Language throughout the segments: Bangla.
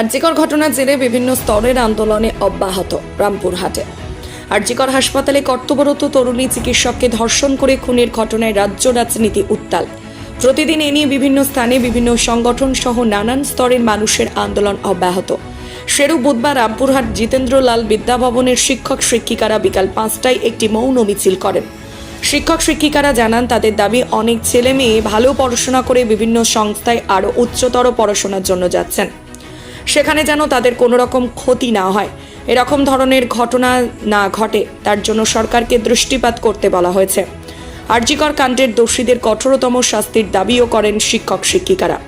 আর্যিকর ঘটনার জেরে বিভিন্ন স্তরের আন্দোলনে অব্যাহত রামপুরহাটে। আর্যিকর হাসপাতালে কর্তব্যরত তরুণী চিকিৎসককে ধর্ষণ করে খুনের ঘটনায় রাজ্য রাজনীতি উত্তাল। প্রতিদিন এ নিয়ে বিভিন্ন স্থানে বিভিন্ন সংগঠন সহ নানান স্তরের মানুষের আন্দোলন অব্যাহত। সেরূপ বুধবার রামপুরহাট জিতেন্দ্রলাল বিদ্যাভবনের শিক্ষক শিক্ষিকারা বিকাল পাঁচটায় একটি মৌন মিছিল করেন। শিক্ষক শিক্ষিকারা জানান, তাদের দাবি, অনেক ছেলে মেয়ে ভালো পড়াশোনা করে বিভিন্ন সংস্থায় আরও উচ্চতর পড়াশোনার জন্য যাচ্ছেন। সেখানে যেন তাদের কোনো রকম ক্ষতি না হয়। এরকম ধরনের ঘটনা না ঘটে, তার জন্য সরকারকে দৃষ্টিপাত করতে বলা হয়েছে। আরজিকর কাণ্ডের দোষীদের কঠোরতম শাস্তির দাবিও করেন শিক্ষক শিক্ষিকারা।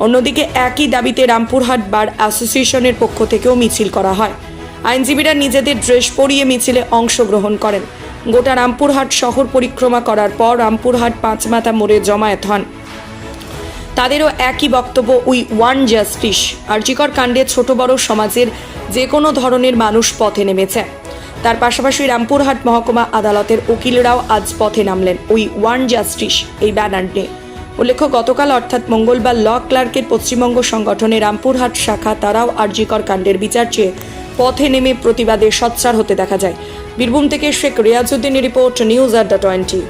অন্যদিকে একই দাবিতে রামপুরহাট বার অ্যাসোসিয়েশনের পক্ষ থেকেও মিছিল করা হয়। আইনজীবীরা নিজেদের ড্রেস পরিয়ে মিছিলে অংশগ্রহণ করেন। গোটা রামপুরহাট শহর পরিক্রমা করার পর রামপুরহাট পাঁচমাথা মোড়ে জমায়েত হন। তাদেরও একই বক্তব্য, উই ওয়ান জাস্টিস। আর্জিকর কাণ্ডে ছোট বড় সমাজের যে কোনো ধরনের মানুষ পথে নেমেছে। তার পাশাপাশি রামপুরহাট মহকুমা আদালতের উকিলরাও আজ পথে নামলেন, উই ওয়ান জাস্টিস, এই ব্যানার নিয়ে উল্লেখ্য, গতকাল অর্থাৎ মঙ্গলবার ল ক্লার্কের পশ্চিমবঙ্গ সংগঠনে রামপুরহাট শাখা, তারাও আর্জিকর কাণ্ডের বিচার চেয়ে পথে নেমে প্রতিবাদে সচ্চার হতে দেখা যায়। বীরভূম থেকে Sheikh রিয়াজউদ্দিনের report news Adda twenty.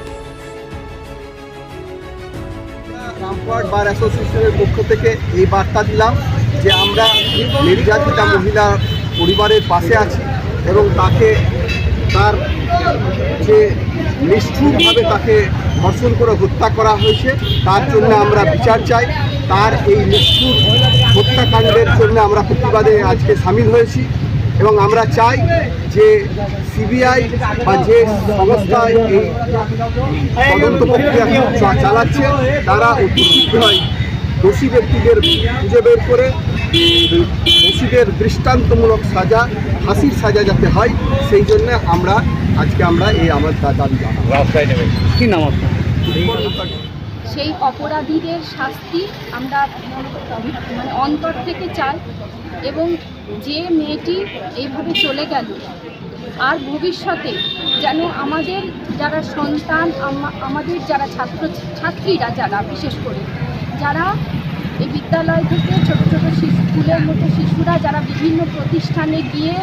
Rampurhat bar অ্যাসোসিয়েশনের পক্ষ থেকে এই বার্তা দিলাম যে আমরা নির্যাতিতা মহিলা পরিবারের পাশে আছি এবং তাকে তার যে নিষ্ঠুরভাবে তাকে ধর্ষণ করে হত্যা করা হয়েছে, তার জন্য আমরা বিচার চাই। তার এই নিষ্ঠুর হত্যাকাণ্ডের জন্য আমরা প্রতিবাদে আজকে সামিল হয়েছি। এবং আমরা চাই যে সিবিআই বা যে সংস্থা এই তদন্ত প্রক্রিয়া চালাচ্ছে তারা অতি শীঘ্রই দোষী ব্যক্তিদের খুঁজে বের করে দোষীদের দৃষ্টান্তমূলক সাজা ফাঁসির সাজা যাতে হয় সেই জন্য আমরা আজকে আমরা এই আমার দাবি জানাব। কি নাম সেই অপরাধীদের শাস্তি আমরা মানে অন্তর থেকে চাই। এবং যে মেয়েটি এইভাবে চলে গেল, আর ভবিষ্যতে যেন আমাদের যারা সন্তান আমাদের যারা ছাত্র, ছাত্রীরা যারা, বিশেষ করে যারা এই বিদ্যালয় থেকে ছোট ছোট স্কুলের মতো শিশুরা যারা বিভিন্ন প্রতিষ্ঠানে গিয়ে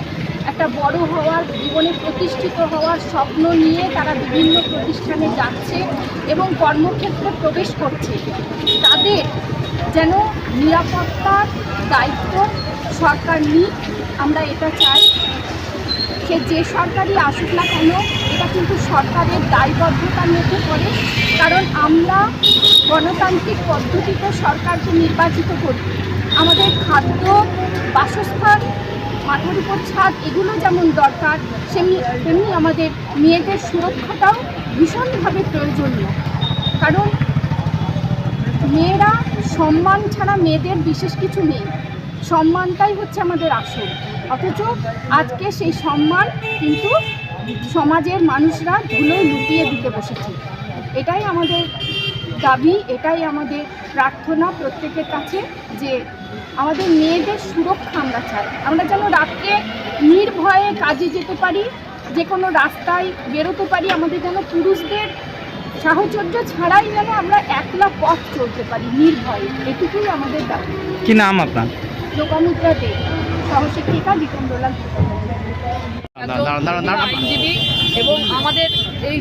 একটা বড় হওয়ার, জীবনে প্রতিষ্ঠিত হওয়ার স্বপ্ন নিয়ে তারা বিভিন্ন প্রতিষ্ঠানে যাচ্ছে এবং কর্মক্ষেত্রে প্রবেশ করছে, তাদের যেন নিরাপত্তার দায়িত্ব সরকার নিক, আমরা এটা চাই। সে যে সরকারই আসুক না কেন, এটা কিন্তু সরকারের দায়বদ্ধতার মধ্যে পড়ে। কারণ আমরা গণতান্ত্রিক পদ্ধতিতে সরকারকে নির্বাচিত করি। আমাদের খাদ্য, বাসস্থান, মাথার উপর ছাদ, এগুলো যেমন দরকার, সেমনি, তেমনি আমাদের মেয়েদের সুরক্ষাটাও ভীষণভাবে প্রয়োজনীয়। কারণ সম্মান ছাড়া মেয়েদের বিশেষ কিছু নেই। সম্মানটাই হচ্ছে আমাদের আসল। অথচ আজকে সেই সম্মান কিন্তু সমাজের মানুষরা ধুলোয় লুটিয়ে দিতে বসেছে। এটাই আমাদের দাবি, এটাই আমাদের প্রার্থনা প্রত্যেকের কাছে যে আমাদের মেয়েদের সুরক্ষা আমরা চাই। আমরা যেন রাত্রে নির্ভয়ে কাজে যেতে পারি যে কোনো রাস্তায় বেরোতে পারি, আমাদের যেন পুরুষদের সাহচর্য ছাড়াই যেন আমরা একলা পথ চলতে পারি নির্ভয়ে। এটুকুই আমাদের দাবি। কি নাম আপনার? লোকামুদ্রা দে সহশিক্ষিকা দাঁড়ান। আইনজীবী এবং আমাদের এই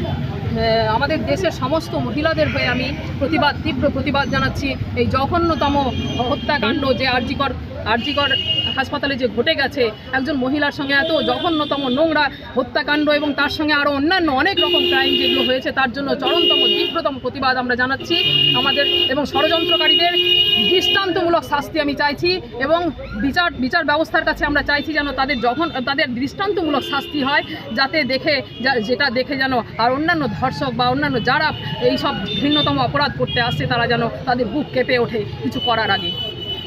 আমাদের দেশের সমস্ত মহিলাদের হয়ে আমি প্রতিবাদ তীব্র প্রতিবাদ জানাচ্ছি। এই জঘন্যতম হত্যাকাণ্ড যে আরজিকর আরজিকর হাসপাতালে যে ঘটে গেছে, একজন মহিলার সঙ্গে এত জঘন্যতম নোংরা হত্যাকাণ্ড এবং তার সঙ্গে আরও অন্যান্য অনেক রকম ক্রাইম যেগুলো হয়েছে, তার জন্য চরমতম, তীব্রতম প্রতিবাদ আমরা জানাচ্ছি আমাদের এবং ষড়যন্ত্রকারীদের দৃষ্টান্তমূলক শাস্তি আমি চাইছি এবং বিচার বিচার ব্যবস্থার কাছে আমরা চাইছি যেন তাদের যখন তাদের দৃষ্টান্তমূলক শাস্তি হয়, যাতে দেখে যেটা দেখে যেন আর অন্যান্য ধর্ষক বা অন্যান্য যারা এই সব ভিন্নতম অপরাধ করতে আসছে, তারা যেন তাদের বুক কেঁপে ওঠে কিছু করার আগে।